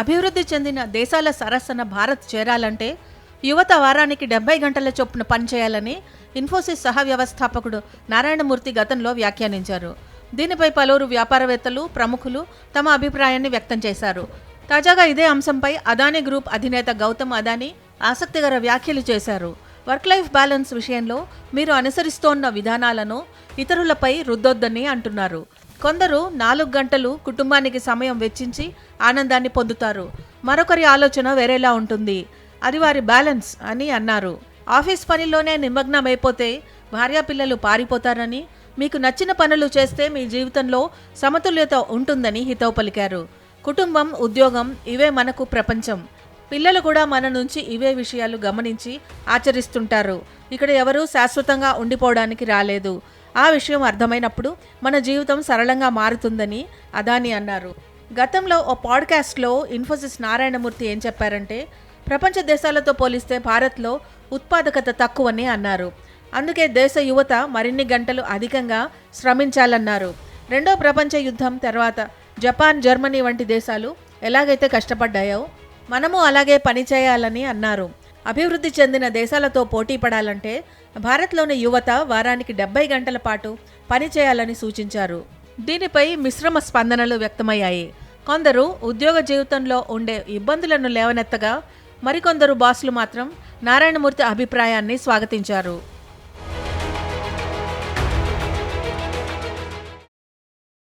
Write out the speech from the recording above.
అభివృద్ధి చెందిన దేశాల సరసన భారత్ చేరాలంటే యువత వారానికి డెబ్బై గంటల చొప్పున పనిచేయాలని ఇన్ఫోసిస్ సహ వ్యవస్థాపకుడు నారాయణమూర్తి గతంలో వ్యాఖ్యానించారు. దీనిపై పలువురు వ్యాపారవేత్తలు ప్రముఖులు తమ అభిప్రాయాన్ని వ్యక్తం చేశారు. తాజాగా ఇదే అంశంపై అదానీ గ్రూప్ అధినేత గౌతమ్ అదానీ ఆసక్తికర వ్యాఖ్యలు చేశారు. వర్క్ లైఫ్ బ్యాలెన్స్ విషయంలో మీరు అనుసరిస్తోన్న విధానాలను ఇతరులపై రుద్దొద్దని అంటున్నారు. కొందరు నాలుగు గంటలు కుటుంబానికి సమయం వెచ్చించి ఆనందాన్ని పొందుతారు. మరొకరి ఆలోచన వేరేలా ఉంటుంది. అది వారి బ్యాలెన్స్ అని అన్నారు. ఆఫీస్ పనిలోనే నిమగ్నమైపోతే భార్యా పిల్లలు పారిపోతారని మీకు నచ్చిన పనులు చేస్తే మీ జీవితంలో సమతుల్యత ఉంటుందని హితవు పలికారు. కుటుంబం ఉద్యోగం ఇవే మనకు ప్రపంచం. పిల్లలు కూడా మన నుంచి ఇవే విషయాలు గమనించి ఆచరిస్తుంటారు. ఇక్కడ ఎవరూ శాశ్వతంగా ఉండిపోవడానికి రాలేదు. ఆ విషయం అర్థమైనప్పుడు మన జీవితం సరళంగా మారుతుందని అదాని అన్నారు. గతంలో ఓ పాడ్కాస్ట్లో ఇన్ఫోసిస్ నారాయణమూర్తి ఏం చెప్పారంటే ప్రపంచ దేశాలతో పోలిస్తే భారత్లో ఉత్పాదకత తక్కువని అన్నారు. అందుకే దేశ యువత మరిన్ని గంటలు అధికంగా శ్రమించాలన్నారు. రెండో ప్రపంచ యుద్ధం తర్వాత జపాన్ జర్మనీ వంటి దేశాలు ఎలాగైతే కష్టపడ్డాయో మనము అలాగే పనిచేయాలని అన్నారు. అభివృద్ధి చెందిన దేశాలతో పోటీ పడాలంటే భారత్లోని యువత వారానికి డెబ్బై గంటల పాటు పనిచేయాలని సూచించారు. దీనిపై మిశ్రమ స్పందనలు వ్యక్తమయ్యాయి. కొందరు ఉద్యోగ జీవితంలో ఉండే ఇబ్బందులను లేవనెత్తగా మరికొందరు బాసులు మాత్రం నారాయణమూర్తి అభిప్రాయాన్ని స్వాగతించారు.